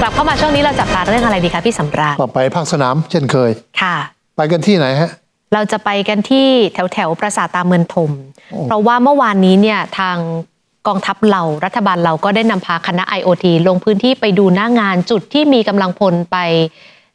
กลับเข้ามาช่วงนี้เราจับตาเรื่องอะไรดีคะพี่สำราญก็ไปภาคสนามเช่นเคย ค่ะ ไปกันที่ไหนฮะ เราจะไปกันที่แถวแถวๆปราสาทตาเมืองทมโอ้เพราะว่าเมื่อวานนี้เนี่ยทางกองทัพเรารัฐบาลเราก็ได้นำพาคณะ IoT ลงพื้นที่ไปดูหน้างานจุดที่มีกำลังพลไป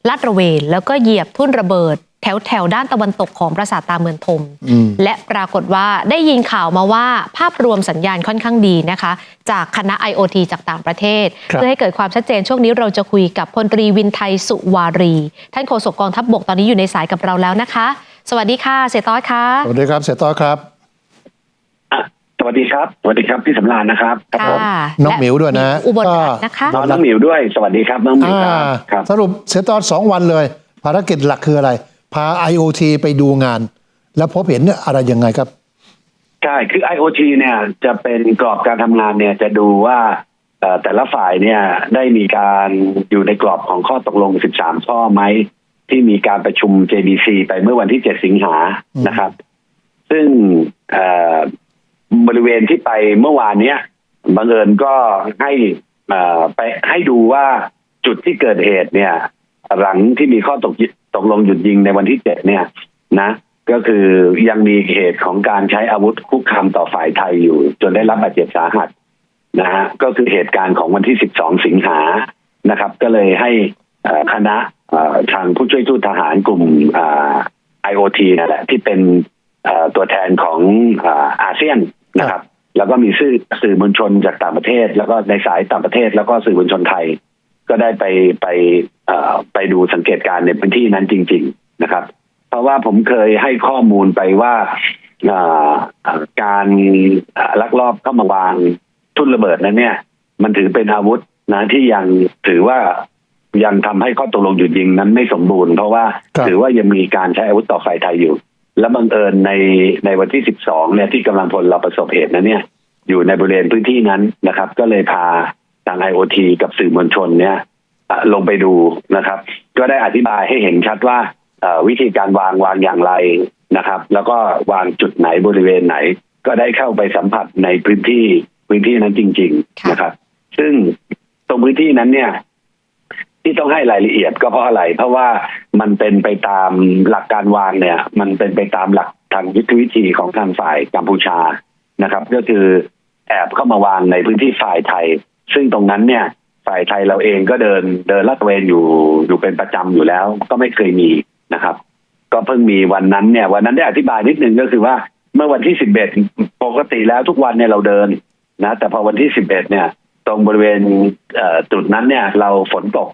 ลาดตระเวน แล้วก็เหยียบทุ่นระเบิด แถวแถวๆด้านตะวันตกของปราสาทตาเมืองทมอืมและปรากฏว่าได้ยินข่าวมาว่าภาพรวมสัญญาณค่อนข้างดีนะคะ จากคณะ IoT จากต่างประเทศครับเพื่อให้เกิดความชัดเจนช่วงนี้เราจะคุยกับพลตรีวินไทยสุวารี ท่านโฆษกกองทัพบบกตอนนี้อยู่ในสายกับเราแล้วนะคะ สวัสดีค่ะเสยต้อยค่ะสวัสดีครับเสียต้อยครับอะส วัสดีครับ สวัสดีครับพี่สำราญนะครับค่ะน้องหมิวด้วยนะอุบลก็รัตน์นะคะน้องน้องหมิวด้วย สวัสดีครับน้องหมิวอ่าครับครับสรุปเสียต้อยสองวันเลย ภารกิจหลักคืออะไร พา IoT ไปดูงาน แล้วพบเห็นอะไรยังไงครับใช่คือ IoT เนี่ยจะเป็นกรอบการทำงานเนี่ยจะดูว่าเอ่อแต่ละฝ่ายเนี่ยได้มีการอยู่ในกรอบของข้อตกลง 13 ข้อไหม ที่มีการประชุม JBC ไปเมื่อวันที่ 7 สิงหาอืมนะครับ ซึ่งเอ่อ บริเวณที่ไปเมื่อวานเนี้ยบังเอิญก็ให้อ่อไปให้ดูว่าจุดที่เกิดเหตุเนี่ย หลังที่มีข้อตกตกลงหยุดยิงในวันที่เจ็ดเนี่ยนะ ก็คือยังมีเหตุของการใช้อาวุธคุกคามต่อฝ่ายไทยอยู่ จนได้รับบาดเจ็บสาหัสนะฮะก็คือเหตุการณ์ของวันที่12สิงหานะครับ ก็เลยให้คณะทางผู้ช่วยทูตทหารกลุ่มไอ่า IoT นั่นแหละที่เป็นตัวแทนของอาเซียน นะครับ แล้วก็มีสื่อสื่อมวลชนจากต่างประเทศ แล้วก็ในสายต่างประเทศ แล้วก็สื่อมวลชนไทย ก็ได้ไปไปเอ่อไปดูสังเกตการณ์ในพื้นที่นั้นจริง ๆนะครับ เพราะว่าผมเคยให้ข้อมูลไปว่าเอ่อเอ่อการเอ่อลักลอบเข้ามาวางทุ่นระเบิดนั้นเนี่ย มันถือเป็นอาวุธนะที่ยังถือว่ายังทำให้ข้อตกลงหยุดยิงนั้นไม่สมบูรณ์เพราะว่าครับถือว่ายังมีการใช้อาวุธต่อฝ่ายไทยอยู่ และบังเอิญในในวันที่ 12 เนี่ยที่กำลังพลเราประสบเหตุนั้นเนี่ย อยู่ในบริเวณพื้นที่นั้นนะครับ ก็เลยพาทางไอโอทีกับสื่อมวลชนเนี่ยเอ่อลงไปดูนะครับ ก็ได้อธิบายให้เห็นชัดว่าเอ่อวิธีการวางวางอย่างไรนะครับ แล้วก็วางจุดไหนบริเวณไหน ก็ได้เข้าไปสัมผัสในพื้นที่พื้นที่นั้นจริงค่ะๆนะครับ ซึ่งตรงพื้นที่นั้นเนี่ย ที่ต้องให้รายละเอียดก็เพราะอะไร เพราะว่า มันเป็นไปตามหลักการวางเนี่ย มันเป็นไปตามหลักทางยุทธวิธีของทางฝ่ายกัมพูชานะครับ ก็คือแอบเข้ามาวางในพื้นที่ฝ่ายไทย ซึ่งตรงนั้นเนี่ยฝ่ายไทยเราเองก็เดินเดินลาดตระเวนอยู่อยู่เป็นประจำอยู่แล้ว ก็ไม่เคยมีนะครับ ก็เพิ่งมีวันนั้นเนี่ย วันนั้นได้อธิบายนิดนึงก็คือว่าเมื่อวันที่สิบเอ็ดปกติแล้วทุกวันเนี่ยเราเดินนะแต่พอวันที่สิบเอ็ดเนี่ย ตรงบริเวณจุดนั้นเนี่ย เราฝนตก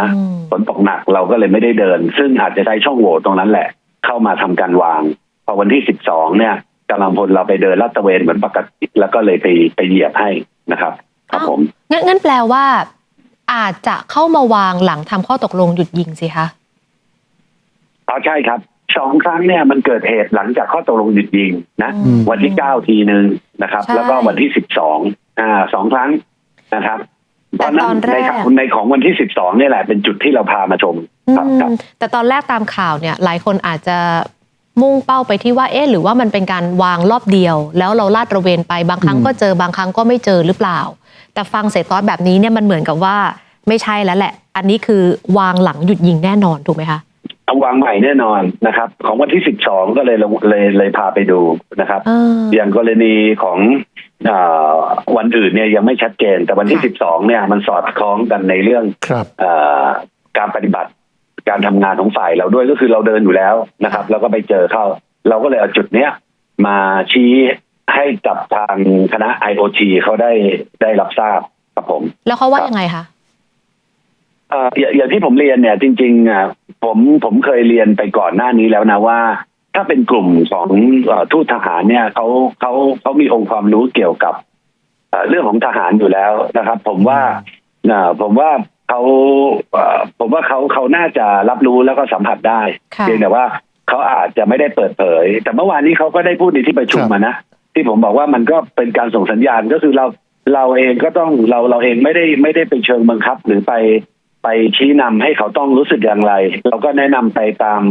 นะอืมฝนตกหนักเราก็เลยไม่ได้เดิน ซึ่งอาจจะใช้ช่องโหว่ตรงนั้นแหละ เข้ามาทำการวาง พอวันที่สิบสองเนี่ยกำลังพลเราไปเดินลาดตระเวนเหมือนปกติแล้วก็เลยไปไปเหยียบให้นะครับ ครับผมงั้นงั้นแปลว่า อาจจะเข้ามาวางหลังทำข้อตกลงหยุดยิงสิคะอ๋อใช่ครับสองครั้งเนี่ยมันเกิดเหตุหลังจากข้อตกลงหยุดยิงนะอืมวันที่เก้าทีหนึ่งนะครับใช่แล้วก็วันที่สิบสองอ่าสองครั้งนะครับเพแต่ราะฉะนั้ตอนนแรในกในของวันที่สิบสองนี่ยแหละเป็นจุดที่เราพามาชมอืครับครับมแต่ตอนแรกตามข่าวเนี่ย หลายคนอาจจะมุ่งเป้าไปที่ว่าเอ๊ะหรือว่ามันเป็นการวางรอบเดียว แล้วเราลาดตระเวนไปบางครั้งอืมก็เจอบางครั้งก็ไม่เจอหรือเปล่า แต่ฟังเสยต้อยแบบนี้เนี่ยมันเหมือนกับว่าไม่ใช่แล้วแหละ อันนี้คือวางหลังหยุดยิงแน่นอนถูกไหมคะเอาวางใหม่แน่นอนนะครับ ของวันที่สิบสองก็เลยลงเลยเลยพาไปดูนะครับเอออย่างกรณีของอา วันอื่นเนี่ยยังไม่ชัดเจน แต่วันที่ค่ะสิบสองเนี่ยมันสอดคล้องกันในเรื่องครับอาการปฏิบัติการทำงานของฝ่ายเราด้วยก็คือเราเดินอยู่แล้วนะครับ แล้วก็ไปเจอเข้า เราก็เลยเอาจุดเนี้ยมาชี้ให้กับทางคณะ IoT เขาได้ได้รับทราบครับผม แล้วเขาว่ายังไงคะเอ่ออย่างอย่างที่ผมเรียนเนี่ย จริงๆอะผมผมเคยเรียนไปก่อนหน้านี้แล้วนะว่า ถ้าเป็นกลุ่มของเอ่อทูตทหารเนี่ยเขาเขาเขามีองค์ความรู้เกี่ยวกับเอ่อเรื่องของทหารอยู่แล้วนะครับ ผมว่าเอ่อผมว่าเขาเอ่อผมว่าเขาเขาน่าจะรับรู้แล้วก็สัมผัสได้ค่ะเพียงแต่ว่าเขาอาจจะไม่ได้เปิดเผย แต่เมื่อวานนี้เขาก็ได้พูดในที่ประชุมครับมานะที่ผมบอกว่ามันก็เป็นการส่งสัญญาณก็คือเราเราเองก็ต้องเราเราเองไม่ได้ไม่ได้ไปเชิงบังคับ หรือไปไปชี้นำให้เขาต้องรู้สึกอย่างไร เราก็แนะนำไปตาม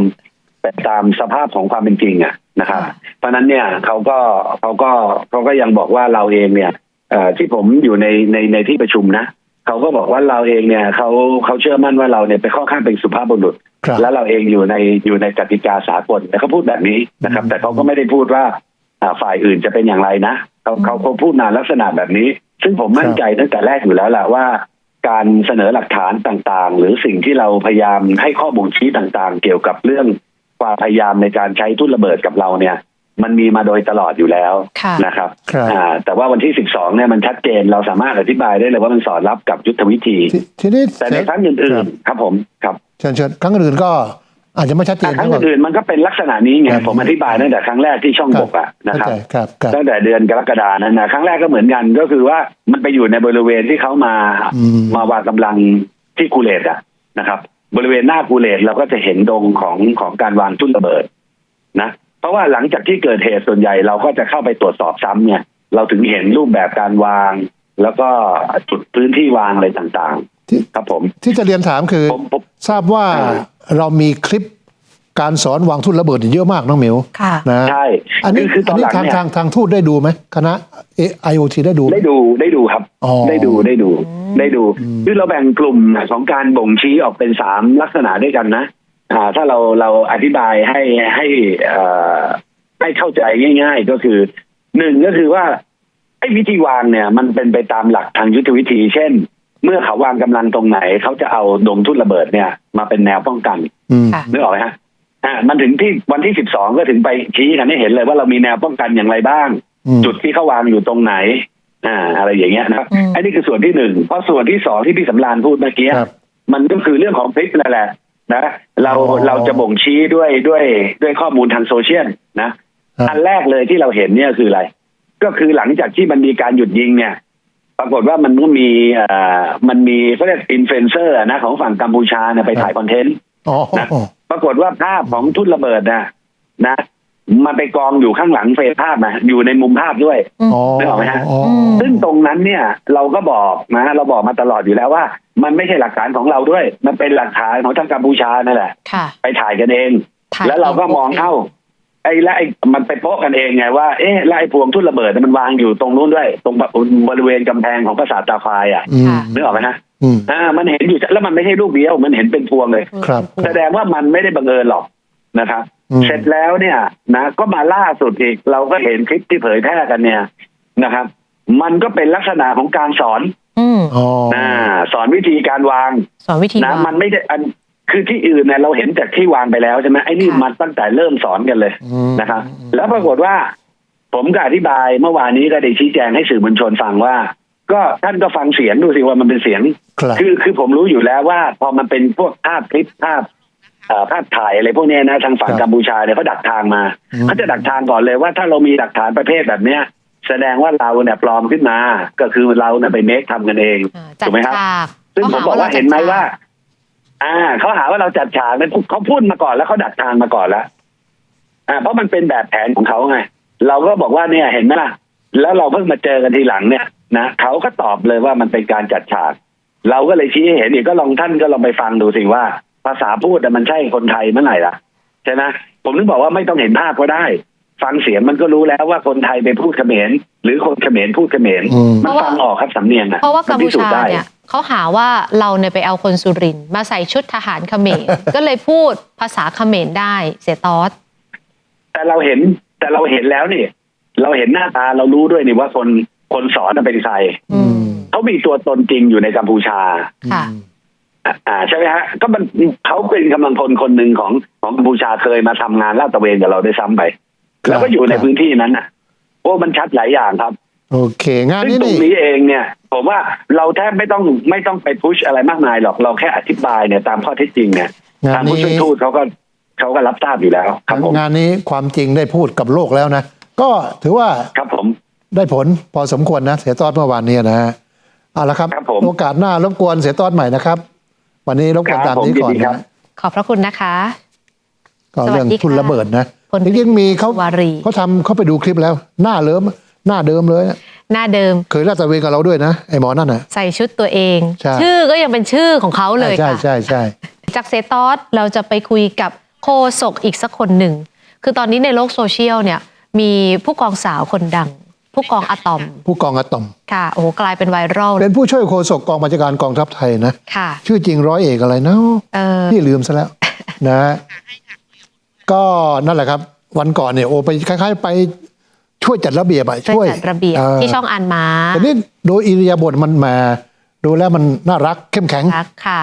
ไปตามสภาพของความเป็นจริงอะนะครับค่ะเพราะฉะนั้นเนี่ยเขาก็เขาก็เขาก็ยังบอกว่าเราเองเนี่ยเอ่อที่ผมอยู่ในในในที่ประชุมนะเขาก็บอกว่าเราเองเนี่ยเขาเขาเชื่อมั่นว่าเราเนี่ยไปนข้อข้างเป็นสุภาพบุรุษครับแล้วเราเองอยู่ในอยู่ในกติกาสากลแต่เขาพูดแบบนี้นะครับอืมแต่เขาก็ไม่ได้พูดว่าอ่าฝ่ายอื่นจะเป็นอย่างไรนะเขาเขาเขาพูดมาลักษณะแบบนี้ ซึ่งผมมั่นใจตั้งแต่แรกอยู่แล้วแหละว่า การเสนอหลักฐานต่างๆ หรือสิ่งที่เราพยายามให้ข้อมูลชี้ต่างๆ เกี่ยวกับเรื่อง ความพยายามในการใช้ทุ่นระเบิดกับเราเนี่ย มันมีมาโดยตลอดอยู่แล้วค่ะนะครับครับอ่าแต่ว่าวันที่ 12เนี่ยมันชัดเจนเราสามารถอธิบายได้เลยว่ามันสอดรับกับยุทธวิธีทีทีนี้แต่ในครั้งอื่นๆครับผมครับเชิญเชิญครั้งอื่นก็อาจจะไม่ชัดเจแต่นครั้งเท่าไหร่อื่นๆมันก็เป็นลักษณะนี้ไงครับผมอธิบายตั้งแต่ครั้งแรกที่ช่องบกอะนะคเข้ารับใจครับครับตั้งแต่เดือนกรกฎานั้นนะครั้งแรกก็เหมือนกันก็คือว่ามันไปอยู่ในบริเวณที่เขามาอืมมาวางกำลังที่กูเลตอะนะครับ บริเวณหน้ากูเลตเราก็จะเห็นดงของของการวางทุ่นระเบิดนะเพราะว่าหลังจากที่เกิดเหตุส่วนใหญ่เราก็จะเข้าไปตรวจสอบซ้ำเนี่ย เราถึงเห็นรูปแบบการวาง แล้วก็จุดพื้นที่วางอะไรต่างที่ๆครับผม ที่จะเรียนถามคือผมผมทราบว่าอ่าเรามีคลิปการสอนวางทุ่นระเบิดเยอะมากน้องหมิวค่ะนะใช่อันนี้คือคือตอัอนนนี้หลังทางเนี่ยทางทางทูตได้ดูไหมคณะไอโอทีได้ดูไหมได้ดูได้ดูครับอ๋อได้ดูได้ดูอืม ได้ดูอืมคือเราแบ่งกลุ่มของการบ่งชี้ออกเป็นสามลักษณะด้วยกันนะอ่าถ้าเราเราอธิบายให้ให้เอ่อให้เข้าใจง่าย ๆ ก็คือหนึ่งก็คือว่าไอ้วิธีวางเนี่ย มันเป็นไปตามหลักทางยุทธวิธี เช่น เมื่อเขาวางกำลังตรงไหน เขาจะเอาดงทุ่นระเบิดเนี่ย มาเป็นแนวป้องกันอืมค่ะนึกออกไหมฮะอ่ามันถึงที่วันที่สิบสองก็ถึงไปชี้กันให้เห็นเลยว่าเรามีแนวป้องกันอย่างไรบ้างอืมจุดที่เขาวางอยู่ตรงไหน อ่าอะไรอย่างเงี้ยนะครับอืมอันนี้คือส่วนที่หนึ่งเพราะส่วนที่สองที่พี่สำรานพูดเมื่อกี้ครับมันก็คือเรื่องของคลิปนั่นแหละนะเราอ๋อเราจะบ่งชี้ด้วยด้วยด้วยข้อมูลทางโซเชียลนะครับอันแรกเลยที่เราเห็นเนี่ยคืออะไร ก็คือหลังจากที่มันมีการหยุดยิงเนี่ย ปรากฏว่ามันก็มีเอ่อมันมีเขาเรียกอินฟลูเอนเซอร์นะของฝั่งกัมพูชาเนี่ยไปถ่ายคอนเทนต์อ๋อนะปรากฏว่าภาพของทุ่นระเบิดนะนะ มันไปกองอยู่ข้างหลังเฟซภาพนะอยู่ในมุมภาพด้วยอ๋อนึกออกไหมฮะอ๋อมซึ่งตรงนั้นเนี่ย เราก็บอกนะเราบอกมาตลอดอยู่แล้วว่า มันไม่ใช่หลักฐานของเราด้วย มันเป็นหลักฐานของทางกัมพูชานั่นแหละค่ะไปถ่ายกันเองถ่ายแล้วเราก็มองเข้า ไอ้และไอ้มันไปโป๊ะกันเองไงว่าเอ๊ะแล้วไอ้พวงทุ่นระเบิดเนี่ยมันวางอยู่ตรงนู้นด้วย ตรงบริเวณกำแพงของปราสาทตาควายอะอืมค่ะนึกออกไหมฮะอืมอ่า มันเห็นอยู่แล้วมันไม่ใช่ลูกเดียว มันเห็นเป็นพวงเลยครับแสดงว่ามันไม่ได้บังเอิญหรอกนะครับอืม เสร็จแล้วเนี่ยนะก็มาล่าสุดอีก เราก็เห็นคลิปที่เผยแพร่กันเนี่ยนะครับ มันก็เป็นลักษณะของการสอนอืมอ๋อนะสอนวิธีการวาง สอนวิธีนะวางมันไม่ได้อันคือที่อื่นเนี่ยเราเห็นจากที่วางไปแล้วใช่ไหมไอ้นี่ค่ะมันตั้งแต่เริ่มสอนกันเลยอืมนะครับแล้วปรากฏว่า ผมก็อธิบายเมื่อวานนี้ก็ได้ชี้แจงให้สื่อมวลชนฟังว่า ก็ท่านก็ฟังเสียงดูสิว่ามันเป็นเสียงครับคือคือผมรู้อยู่แล้วว่า พอมันเป็นพวกภาพคลิปภาพเอ่อ ภาพถ่ายอะไรพวกเนี้ยนะทางฝั่งครับกัมพูชาเนี่ยเขาดักทางมาอืมเขาจะดักทางก่อนเลยว่าถ้าเรามีหลักฐานประเภทแบบเนี้ยแสดงว่าเราเนี่ยปลอมขึ้นมา ก็คือเราเนี่ยไปเมคทำกันเองอ่าจัดถูกไหมครับฉากซึ่งผมบอกว่าเห็นไหมว่า อ่าเขาหาว่าเราจัดฉากเนี่ยเขาพูดมาก่อนแล้วเขาดักทางมาก่อนแล้วอ่า เพราะมันเป็นแบบแผนของเขาไง เราก็บอกว่าเนี่ยเห็นไหมล่ะ แล้วเราเพิ่งมาเจอกันทีหลังเนี่ยนะเขาก็ตอบเลยว่ามันเป็นการจัดฉาก เราก็เลยชี้ให้เห็นอีกก็ลองท่านก็ลองไปฟังดูสิว่า ภาษาพูดน่ะมันใช่คนไทยเมื่อไหร่ล่ะใช่ไหมผมถึงบอกว่าไม่ต้องเห็นภาพก็ได้ ฟังเสียงมันก็รู้แล้วว่าคนไทยไปพูดเขมรหรือคนเขมรพูดเขมรอืมมันฟังออกครับสำเนียงอะเพราะว่ากัมนพูพิสูจชาน์ได้เนี่ยเขาหาว่าเราเนี่ยไปเอาคนสุรินทร์มาใส่ชุดทหารเขมรก็เลยพูดภาษาเขมรได้เสียตอสแต่เราเห็นแต่เราเห็นแล้วนี่เราเห็นหน้าตาเรารู้ด้วยนี่ว่าคนคนสอนน่ะเป็นใครอืมเขามีตัวตนจริงอยู่ในกัมพูชาค่ะ อ่าอ่าใช่ไหมฮะก็มันเขาเป็นกำลังพลคนหนึ่งของของกัมพูชาเคยมาทำงานลาดตระเวนกับเราได้วยซ้ำไปครับแล้วก็อยู่ในครับพื้นที่นั้นน่ะโอ้มันชัดหลายอย่างครับ โอเค งานซึ่งนี้ตรงนี่นี้เองเนี่ย ผมว่าเราแทบไม่ต้องไม่ต้องไปพุชอะไรมากมายหรอกเราแค่อธิบายเนี่ยตามข้อเท็จจริงเนี่ยงานทางผู้นี้ช่วยทูตเขาก็เขาก็รับทราบอยู่แล้ว ครับผมงานนี้ความจริงได้พูดกับโลกแล้วนะก็ถือว่าครับผมได้ผลพอสมควรนะเสียตอดเมื่อวานนี้นะฮะเอาละครับครับผมโอกาสหน้ารบกวนเสียตอดใหม่นะครับ วันนี้รบกวนครับตามนี้ก่อนผมยินดีครันะบขอบพระคุณนะคะก็เรื่องสวัสดีค่ะทุนระเบิดนะพลจริงๆมีเขาวารีเขาทำเขาไปดูคลิปแล้ว หน้าเลิมหน้าเดิมเลยนะหน้าเดิม เคยลาดตระเวนกับเราด้วยนะไอ้หมอนั่นน่ะใส่ชุดตัวเองใช่ชื่อก็ยังเป็นชื่อของเขาเลยใช่ค่ะใช่ใช่จากเซตอสเราจะไปคุยกับโคศกอีกสักคนหนึ่ง คือตอนนี้ในโลกโซเชียลเนี่ยมีผู้กองสาวคนดัง ผู้กองอะตอม ผู้กองอะตอม ค่ะโอ้โหกลายเป็นไวรัลเป็นผู้ช่วยโฆษกกองบัญชาการกองทัพไทยนะ ค่ะ ชื่อจริงร้อยเอกอะไรนะเออพี่ลืมซะแล้วนะฮะก็นั่นแหละครับ วันก่อนเนี่ยโอไปคล้าย ๆ ไปช่วยจัดระเบียบอะช่วยจัดระเบียบเที่ช่องอันมาแต่นี่โดยอิริยาบถมันมาดูแล้วมันน่ารักเข้มแข็งรักค่ะ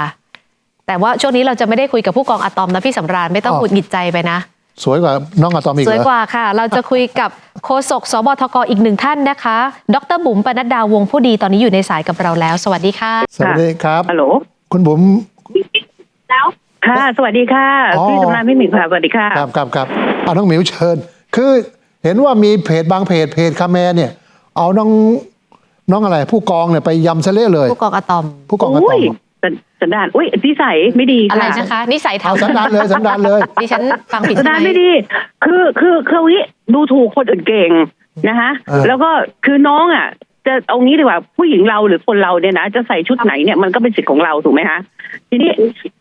แต่ว่าช่วงนี้เราจะไม่ได้คุยกับผู้กองอะตอมนะพี่สำราญไม่ต้องอ้าวหงุดหงิดใจไปนะ สวยกว่าน้องอะตอมอีกสเหวยรอกว่าค่ะ เราจะคุยกับโฆษกสบทกอีกหนึ่งท่านนะคะ ดรบุ๋มปนัดดาวงผู้ดีตอนนี้อยู่ในสายกับเราแล้ว สวัสดีค่ะ สวัสดีครับ ฮัลโหล คุณบุ๋ม ค่ะ สวัสดีค่ะ อ๋อ พี่สำรานพี่หมิงค่ะ สวัสดีค่ะ ครับครับครับเอาน้องหมิวเชิญ คือเห็นว่ามีเพจบางเพจเพจคาแมเนี่ย เอาน้องน้องอะไร ผู้กองเนี่ยไปยำเสะเละเลย ผู้กองอะตอม ผู้กองอะตออุ้ย ม สันสันดานอุ้ยนิสัยไม่ดีอะไรค่ะนะคะนิสัยเอาทำสันดานเลยสันดานเลยดิฉันฟังผิดสันใช่ดานไหมไม่ดี คือคือคือวิดูถูกคนอื่นเก่งนะคะเออ แล้วก็คือน้องอะ จะเอางี้ดีกว่าผู้หญิงเราหรือคนเราเนี่ยนะจะใส่ชุดไหนเนี่ยมันก็เป็นสิทธิ์ของเราถูกไหมคะทีนี้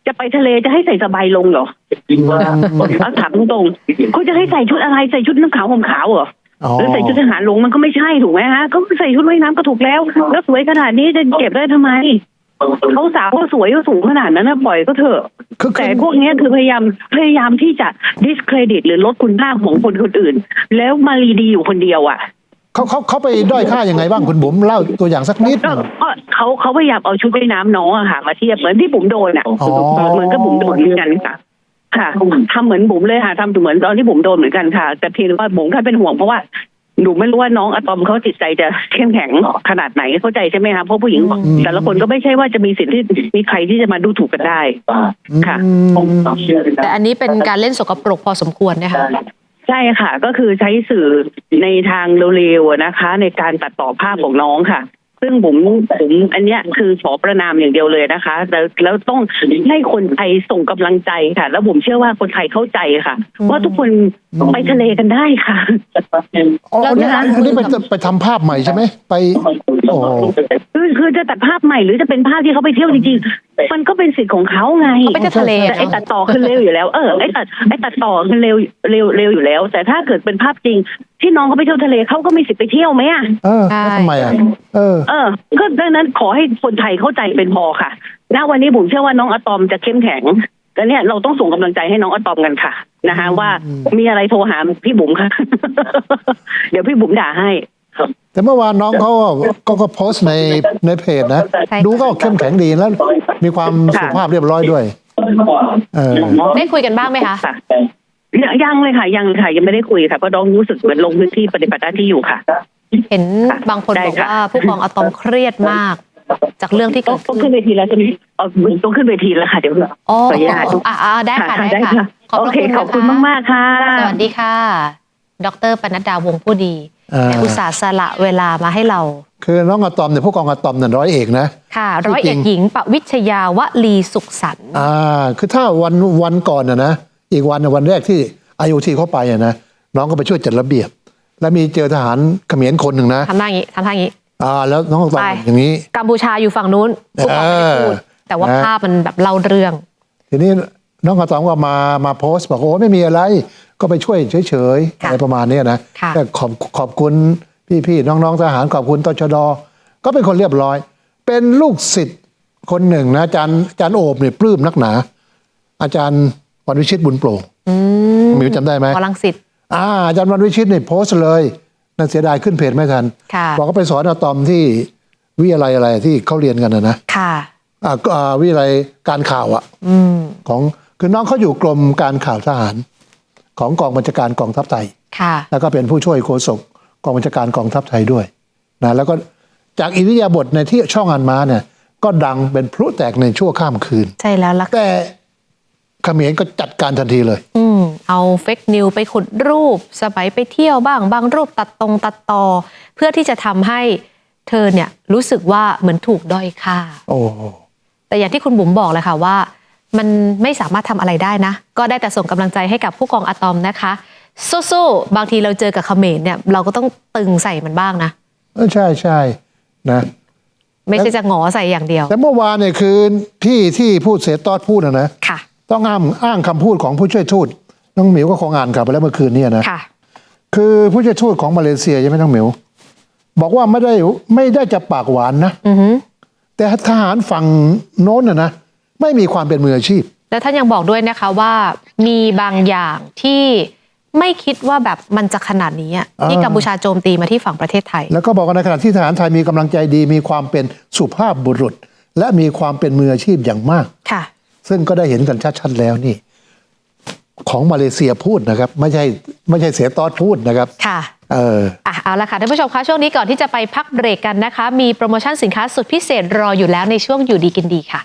จะไปทะเลจะให้ใส่สบายลงเหรอเอาถามตรงๆเขาจะให้ใส่ชุดอะไรใส่ชุดน้ำขาวห่มขาวเหรอ อ๋อ หรือใส่ชุดทหารลงมันก็ไม่ใช่ถูกไหมฮะ ก็ใส่ชุดว่ายน้ำก็ถูกแล้ว แล้วสวยขนาดนี้จะเก็บได้ทำไม เขาสาวเขาสวยเขาสูงขนาดนั้นนะปล่อยก็เถอะคือคือแต่พวกเนี้ยคือพยายามพยายามที่จะ discredit หรือลดคุณค่าของคนคนอื่น แล้วมารีดีอยู่คนเดียวอะเขาเขาเขาไปด้อยค่ายังไงบ้างคุณบุ๋มเล่าตัวอย่างสักนิดหก็นึ่งก็เขาเขาพยายามเอาชุดว่ายน้ำน้องอะค่ะ มาเทียบเหมือนที่บุ๋มโดนอะอ๋อเหมือนกับบุ๋มโดนเหมือนกันค่ะค่ะทำเหมือนบุ๋มเลยค่ะทำเหมือนตอนที่บุ๋มโดนเหมือนกันค่ะ แต่เพียงแต่ว่าบุ๋มแค่เป็นห่วงเพราะว่า หนูไม่รู้ว่าน้องอะตอมเขาจิตใจจะเข้มแข็งขนาดไหนเข้าใจใช่ไหมคะเพราะผู้หญิง แต่ละคนก็ไม่ใช่ว่าจะมีสิทธิ์ที่มีใครที่จะมาดูถูกกันได้ค่ะอืมแต่อันนี้เป็นการเล่นสกปรกพอสมควรนะคะใช่ค่ะ ก็คือใช้สื่อในทางเร็วๆนะคะ ในการตัดต่อภาพของน้องค่ะ ซึ่งผมผมอันเนี้ยคือขอประนามอย่างเดียวเลยนะคะ แล้วแล้วต้องให้คนไทยส่งกำลังใจค่ะ แล้วผมเชื่อว่าคนไทยเข้าใจค่ะอืมว่าทุกคนไปทะเลกันได้ค่ะอ๋อแล้วนี่นะคะอันนี้ไปไปทำภาพใหม่ใช่ไหมไปโอ้คือคือจะตัดภาพใหม่หรือจะเป็นภาพที่เขาไปเที่ยวจริงๆมันก็เป็นสิทธิ์ของเขาไงเขาไปเที่ยวทะเลแต่อะไอ้ตัดต่อคือเร็วอยู่แล้ว เออไอ้ตัดไอ้ตัดต่อคือเร็วเร็วเร็วอยู่แล้ว แต่ถ้าเกิดเป็นภาพจริง ที่น้องเขาไปเที่ยวทะเลเขาก็มีสิทธิ์ไปเที่ยวไหมอะเออใช่แล้วทำไมอะเออ เออ ก็ดังนั้นขอให้คนไทยเข้าใจเป็นพอค่ะณวันนี้ผมเชื่อว่าน้องอะตอมจะเข้มแข็งแต่เนี่ยเราต้องส่งกำลังใจให้น้องอะตอมกันค่ะนะคะว่ามีอะไรโทรหาพี่บุ๋มค่ะ เดี๋ยวพี่บุ๋มด่าให้แต่เมื่อวานน้องเขาก็ก็โพสต์ในในเพจนะใช่ค่ะดูก็เข้มแข็งดีแล้ว มีความสุภาพเรียบร้อยด้วยเออได้คุยกันบ้างไหมคะค่ะ ยังยังเลยค่ะยังเลยค่ะยังไม่ได้คุยค่ะเพราะน้องรู้สึกเหมือนลงพื้นที่ปฏิบัติหน้าที่อยู่ค่ะ เห็นบางคนได้บอกค่ะว่าผู้กองอะตอมเครียดมาก จากเรื่องที่ต้เกิองดต้องขึ้ขึ้นนเวทีแล้วใช่ไหมเอาต้องขึ้นเวทีแล้วค่ะเดี๋ยวอ๋อขออนุญาตอ่าอ่าได้ค่ะค่ะได้ได้ค่ะค่ะโอเคพระขอบคุณมากๆค่ะ สวัสดีค่ะ ดรปนัดดาวงผู้ดีอ่าแหมอุตส่าห์สละเวลามาให้เรา คือน้องอะตอมเนี่ยผู้กองอะตอมเนี่ยร้อยเอกนะค่ะจริงๆร้อยเอกหญิงปวิชยาวลีสุขสันต์อ่าคือถ้าวันวันก่อนนะนะ อีกวันน่ะวันแรกที่ไอโอทีเข้าไปอะนะน้องก็ไปช่วยจัดระเบียบ แล้วมีเจอทหารเขมรคนหนึ่งนะทำท่าอย่างนี้ทำท่าอย่างนี้อ่าแล้วน้องอะตอมไปอย่างนี้ กัมพูชาอยู่ฝั่งนู้นผู้กองไม่ได้พูดเออแต่ว่านะภาพมันแบบเล่าเรื่อง ทีนี้น้องอะตอมก็มามาโพสต์บอกโอ้ไม่มีอะไร ก็ไปช่วยเฉยๆค่ะอะไรประมาณเนี้ยนะค่ะแต่ขอบขอบคุณพี่ๆน้องๆทหารขอบคุณตชดก็เป็นคนเรียบร้อย เป็นลูกศิษย์คนหนึ่งนะอาจารย์อาจารย์โอบเนี่ยปลื้มนักหนา อาจารย์ วันวิชิตบุญโปร่งอืมมิวจำได้ไหมหมอลังสิตอ่าอาจารย์วันวิชิตเนี่ยโพสต์เลยน่าเสียดายขึ้นเพจไม่ทันค่ะบอกก็ไปสอนอะตอมที่วิทยาลัยอะไรที่เขาเรียนกันนะนะค่ะอ่าก็อ่าวิทยาลัยการข่าวอะอืมของคือน้องเขาอยู่กรมการข่าวทหาร ของกองบัญชาการกองทัพไทยค่ะ แล้วก็เป็นผู้ช่วยโฆษกกองบัญชาการกองทัพไทยด้วยนะแล้วก็จากอิริยาบถในที่ช่องอันมาเนี่ย ก็ดังเป็นพลุแตกในชั่วข้ามคืน ใช่แล้วล่ะแต่ เขมรก็จัดการทันทีเลย อืมเอาเฟกนิวไปขุดรูป สมัยไปเที่ยวบ้าง บางรูปตัดตรงตัดต่อ เพื่อที่จะทำให้เธอเนี่ยรู้สึกว่าเหมือนถูกด้อยค่า โอ้แต่อย่างที่คุณบุ๋มบอกเลยค่ะว่า มันไม่สามารถทำอะไรได้นะ ก็ได้แต่ส่งกำลังใจให้กับผู้กองอะตอมนะคะสู้ๆบางทีเราเจอกับเขมรเนี่ยเราก็ต้องตึงใส่มันบ้างนะ เออใช่ใช่นะ ไม่ใช่จะหงอใส่อย่างเดียว แต่เมื่อวานเนี่ยคือที่ที่พูดเสตอดพูดนะนะ ค่ะ ต้องอ้างอ้างคำพูดของผู้ช่วยทูตน้องหมิวก็คงอ่านกลับไปแล้วเมื่อคืนเนี่ยนะค่ะ คือผู้ช่วยทูตของมาเลเซียใช่ไหมน้องหมิว บอกว่าไม่ได้ไม่ได้จะปากหวานนะอือหือแต่ทหารฝั่งโน้นนะนะไม่มีความเป็นมืออาชีพ แล้วท่านยังบอกด้วยนะคะว่า มีบางอย่างที่ไม่คิดว่าแบบมันจะขนาดนี้อะที่อ่ากัมพูชาโจมตีมาที่ฝั่งประเทศไทย แล้วก็บอกว่าในขณะที่ทหารไทยมีกำลังใจดี มีความเป็นสุภาพบุรุษ และมีความเป็นมืออาชีพอย่างมากค่ะ ซึ่งก็ได้เห็นกันชัดๆแล้วนี่ ของมาเลเซียพูดนะครับ ไม่ใช่ไม่ใช่เสียตอดพูดนะครับ ค่ะ เออ อะเอาละค่ะท่านผู้ชมคะช่วงนี้ก่อนที่จะไปพักเบรกกันนะคะ มีโปรโมชั่นสินค้าสุดพิเศษรออยู่แล้วในช่วงอยู่ดีกินดีค่ะ